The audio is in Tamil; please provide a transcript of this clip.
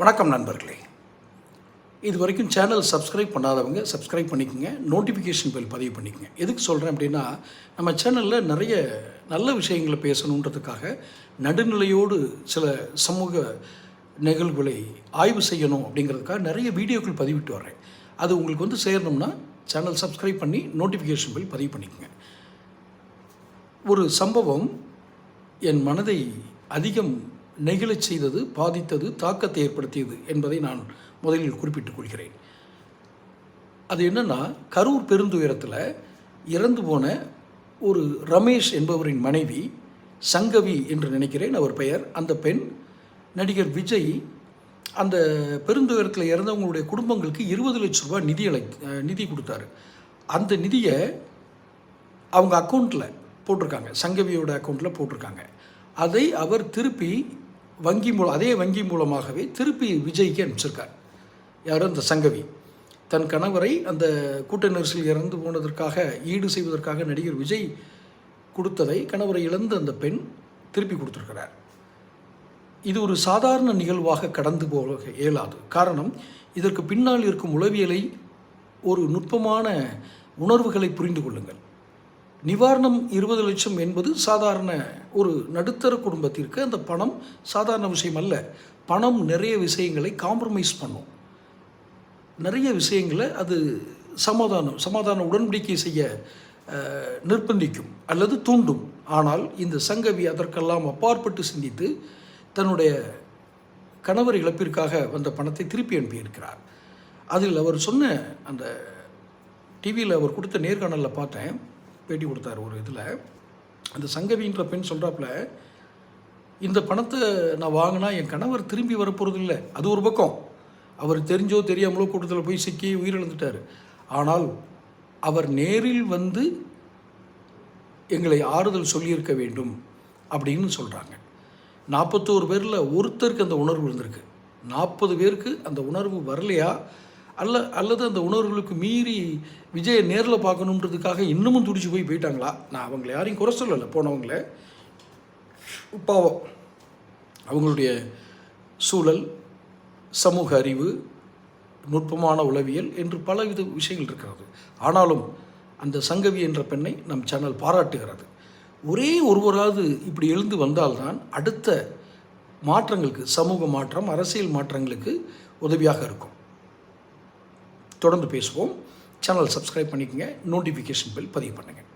வணக்கம் நண்பர்களே. இது வரைக்கும் சேனல் சப்ஸ்கிரைப் பண்ணாதவங்க சப்ஸ்கிரைப் பண்ணிக்கோங்க. நோட்டிஃபிகேஷன் பெல் பதிவு பண்ணிக்கோங்க. எதுக்கு சொல்கிறேன் அப்படின்னா நம்ம சேனலில் நிறைய நல்ல விஷயங்களை பேசணுன்றதுக்காக நடுநிலையோடு சில சமூக நிகழ்வுகளை ஆய்வு செய்யணும் அப்படிங்கிறதுக்காக நிறைய வீடியோக்கள் பதிவிட்டு வரேன் அது உங்களுக்கு வந்து சேரணும்னா சேனல் சப்ஸ்கிரைப் பண்ணி நோட்டிஃபிகேஷன் பெல் பதிவு பண்ணிக்கோங்க. ஒரு சம்பவம் என் மனதை அதிகம் நெகிழச் செய்தது பாதித்தது தாக்கத்தை ஏற்படுத்தியது என்பதை நான் முதலில் குறிப்பிட்டுக் கொள்கிறேன். அது என்னென்னா கரூர் பெருந்துயரத்தில் இறந்து போன ஒரு ரமேஷ் என்பவரின் மனைவி சங்கவி என்று நினைக்கிறேன் அவர் பெயர். அந்த பெண் நடிகர் விஜய் அந்த பெருந்துயரத்தில் இறந்தவங்களுடைய குடும்பங்களுக்கு இருபது லட்ச ரூபாய் நிதி அளை நிதி கொடுத்தாரு. அந்த நிதியை அவங்க அக்கௌண்ட்டில் போட்டிருக்காங்க. சங்கவியோட அக்கௌண்ட்டில் போட்டிருக்காங்க. அதை அவர் திருப்பி வங்கி மூலம் அதே வங்கி மூலமாகவே திருப்பி விஜய்க்கு அனுப்பிச்சிருக்கார். யார் அந்த சங்கவி. தன் கணவரை அந்த கூட்ட நெரிசலில் இறந்து போனதற்காக ஈடு செய்வதற்காக நடிகர் விஜய் கொடுத்ததை கணவரை இழந்த அந்த பெண் திருப்பி கொடுத்துருக்கிறார். இது ஒரு சாதாரண நிகழ்வாக கடந்து போக இயலாது. காரணம் இதற்கு பின்னால் இருக்கும் உளவியலை ஒரு நுட்பமான உணர்வுகளை புரிந்து கொள்ளுங்கள். நிவாரணம் இருபது லட்சம் என்பது சாதாரண ஒரு நடுத்தர குடும்பத்திற்கு அந்த பணம் சாதாரண விஷயம் அல்ல. பணம் நிறைய விஷயங்களை காம்ப்ரமைஸ் பண்ணும். நிறைய விஷயங்களை அது சமாதானம் சமாதான உடன்படிக்கை செய்ய நிர்பந்திக்கும் அல்லது தூண்டும். ஆனால் இந்த சங்கவி அதற்கெல்லாம் அப்பாற்பட்டு சிந்தித்து தன்னுடைய கணவர் இழப்பிற்காக வந்த பணத்தை திருப்பி அனுப்பியிருக்கிறார். அதில் அவர் சொன்ன அந்த டிவியில் அவர் கொடுத்த நேர்காணலில் பார்த்தேன். பேட்டி கொடுத்தார் ஒரு இதில். அந்த சங்கவின்ற பெண் சொல்கிறாப்புல இந்த பணத்தை நான் வாங்கினா என் கணவர் திரும்பி வரப்போகிறது இல்லை அது ஒரு பக்கம். அவர் தெரிஞ்சோ தெரியாமலோ கூட்டத்தில் போய் சிக்கி உயிரிழந்துட்டார். ஆனால் அவர் நேரில் வந்து எங்களை ஆறுதல் சொல்லியிருக்க வேண்டும் அப்படின்னு சொல்கிறாங்க நாற்பத்தோரு பேரில் ஒருத்தருக்கு அந்த உணர்வு இருந்திருக்கு. நாற்பது பேருக்கு அந்த உணர்வு வரலையா? அல்ல அல்லது அந்த உணர்வுகளுக்கு மீறி விஜயை நேரில் பார்க்கணுன்றதுக்காக இன்னமும் துடிச்சு போய் போயிட்டாங்களா? நான் அவங்கள யாரையும் குறை சொல்லலை. போனவங்கள பாவம். அவங்களுடைய சூழல் சமூக அறிவு நுட்பமான உளவியல் என்று பலவித விஷயங்கள் இருக்கிறது. ஆனாலும் அந்த சங்கவி என்ற பெண்ணை நம் சேனல் பாராட்டுகிறது. ஒரே ஒருவராவது இப்படி எழுந்து வந்தால்தான் அடுத்த மாற்றங்களுக்கு சமூக மாற்றம் அரசியல் மாற்றங்களுக்கு உதவியாக இருக்கும். தொடர்ந்து பேசுவோம். சேனல் சப்ஸ்கிரைப் பண்ணிக்கங்க. நோட்டிஃபிகேஷன் பில் பதிவு பண்ணுங்கள்